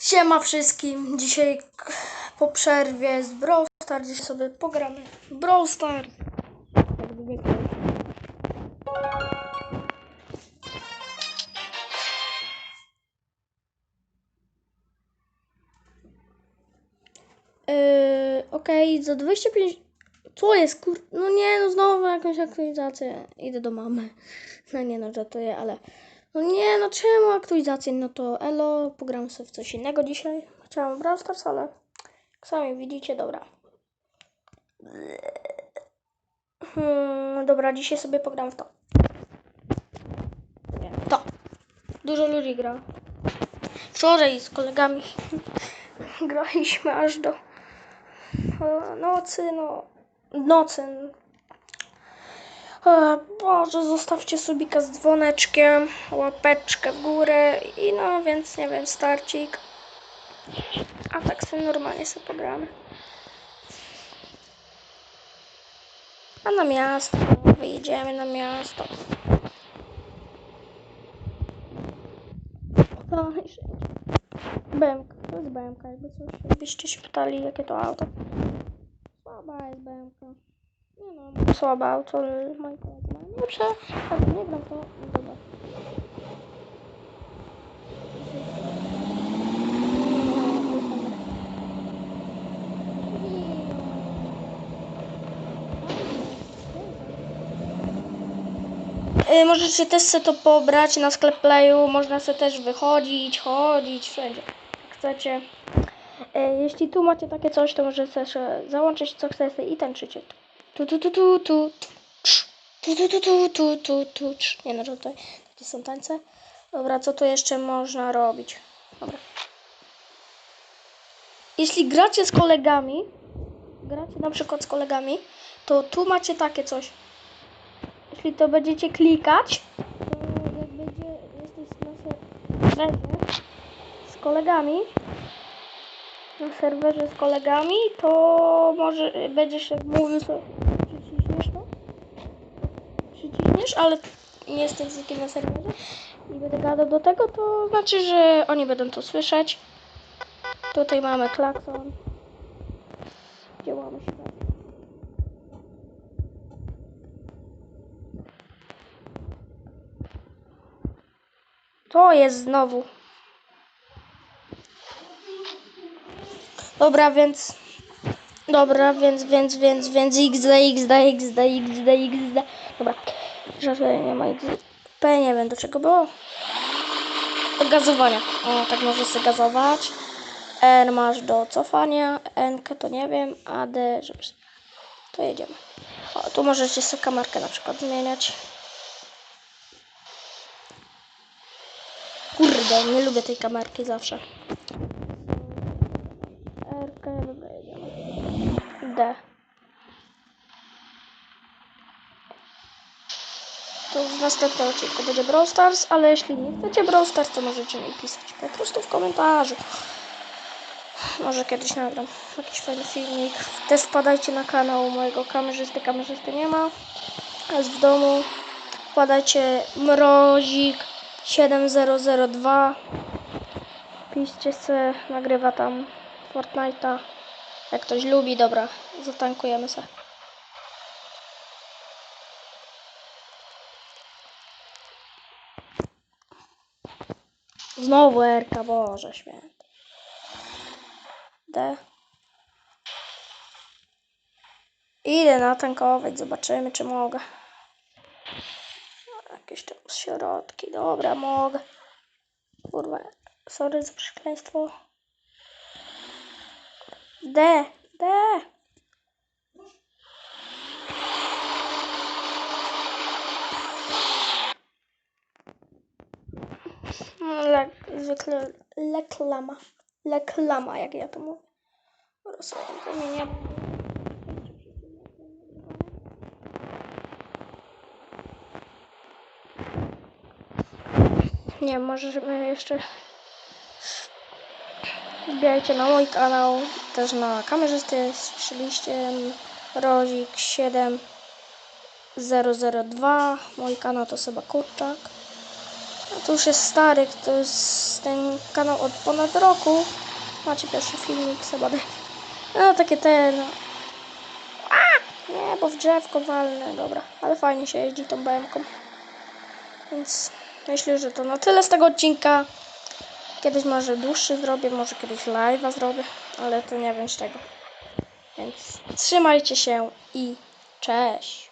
Siema wszystkim. Dzisiaj po przerwie z Brawl Stars dzisiaj sobie pogramy Brawl Stars. Zwykle. Yy, Okej, za 25... Co jest kur... No nie, no znowu jakąś aktualizację. Idę do mamy. No nie no, żartuję, ale... No nie, no czemu aktualizacje? No to elo, pogram sobie w coś innego dzisiaj. Chciałam Brawl Stars, ale jak sami widzicie, dobra. Hmm, dobra, dzisiaj sobie pogram w to. To. Dużo ludzi gra. Wczoraj z kolegami graliśmy aż do e, nocy, no nocy. E, Boże, zostawcie subika z dzwoneczkiem, łapeczkę w górę i no, więc nie wiem, starcik. A tak sobie normalnie sobie pogramy. A na miasto, wyjedziemy na miasto. O, i wszędzie. BMK, to jest BMK, jakby coś, jakbyście się pytali, jakie to auto. Słaba jest BMK. Nie no, słabe auto, ale moi koledzy mają lepsze, ale nie gram to, dobra. Y, Możecie też sobie to pobrać na sklep Playu, można sobie też wychodzić, chodzić, wszędzie, jak chcecie. Y, Jeśli tu macie takie coś, to możecie też załączyć co chcecie i tańczycie. Tu, tu, tu, tu, tu. Tu, tu, tu, tu, tu, tu, tu. Nie no, tutaj takie są tańce. Dobra, co tu jeszcze można robić? Dobra. Jeśli gracie z kolegami, gracie na przykład z kolegami, to tu macie takie coś. Jeśli to będziecie klikać, to jak będzie, jesteś na z kolegami, na serwerze z kolegami, to może będziesz jak mówił sobie, przyciśniesz to, przyciśniesz, ale nie jesteś z nikim na serwerze i będę gadał do tego, to znaczy, że oni będą to słyszeć. Tutaj mamy klakson. Działamy się. To jest znowu. Dobra, więc. Dobra, więc, więc, więc, więc XD, XD, XD, XD, XD. Dobra, żartuję, nie ma XP, nie wiem do czego było. Do gazowania. O, tak możesz sobie gazować. N masz do cofania, N to nie wiem, a D, żeby... To jedziemy. O, tu możecie sobie kamerkę na przykład zmieniać. Kurde, nie lubię tej kamerki zawsze. R, dobra, jedziemy. To w następnym odcinku będzie Brawl Stars, ale jeśli nie chcecie Brawl Stars, to możecie mi pisać po prostu w komentarzu. Może kiedyś nagram jakiś fajny filmik. Też wpadajcie na kanał mojego kamerzysty. Kamerzysty nie ma. Jest w domu. Wpadajcie mrozik 7002. Piszcie se, nagrywa tam Fortnite'a. Jak ktoś lubi, dobra, zatankujemy se. Znowu Erka, Boże święty. D. Idę natankować, zobaczymy czy mogę. Jakieś tam środki, dobra, mogę. Kurwa, sorry za przekleństwo. D, D. Le, zwykle leklama. Leklama, jak ja to mówię. Nie, możemy jeszcze wbijajcie na mój kanał, też na kamerzysty słyszeliście Rozik 7002 mój kanał to Seba Kurczak A to już jest stary, to jest ten kanał od ponad roku. Macie pierwszy filmik, Sebady. No takie te, no. A! Nie, bo w drzewko walne, dobra. Ale fajnie się jeździ tą BM-ką. Więc myślę, że to na tyle z tego odcinka. Kiedyś może dłuższy zrobię, może kiedyś live'a zrobię, ale to nie wiem z czego. Więc trzymajcie się i cześć.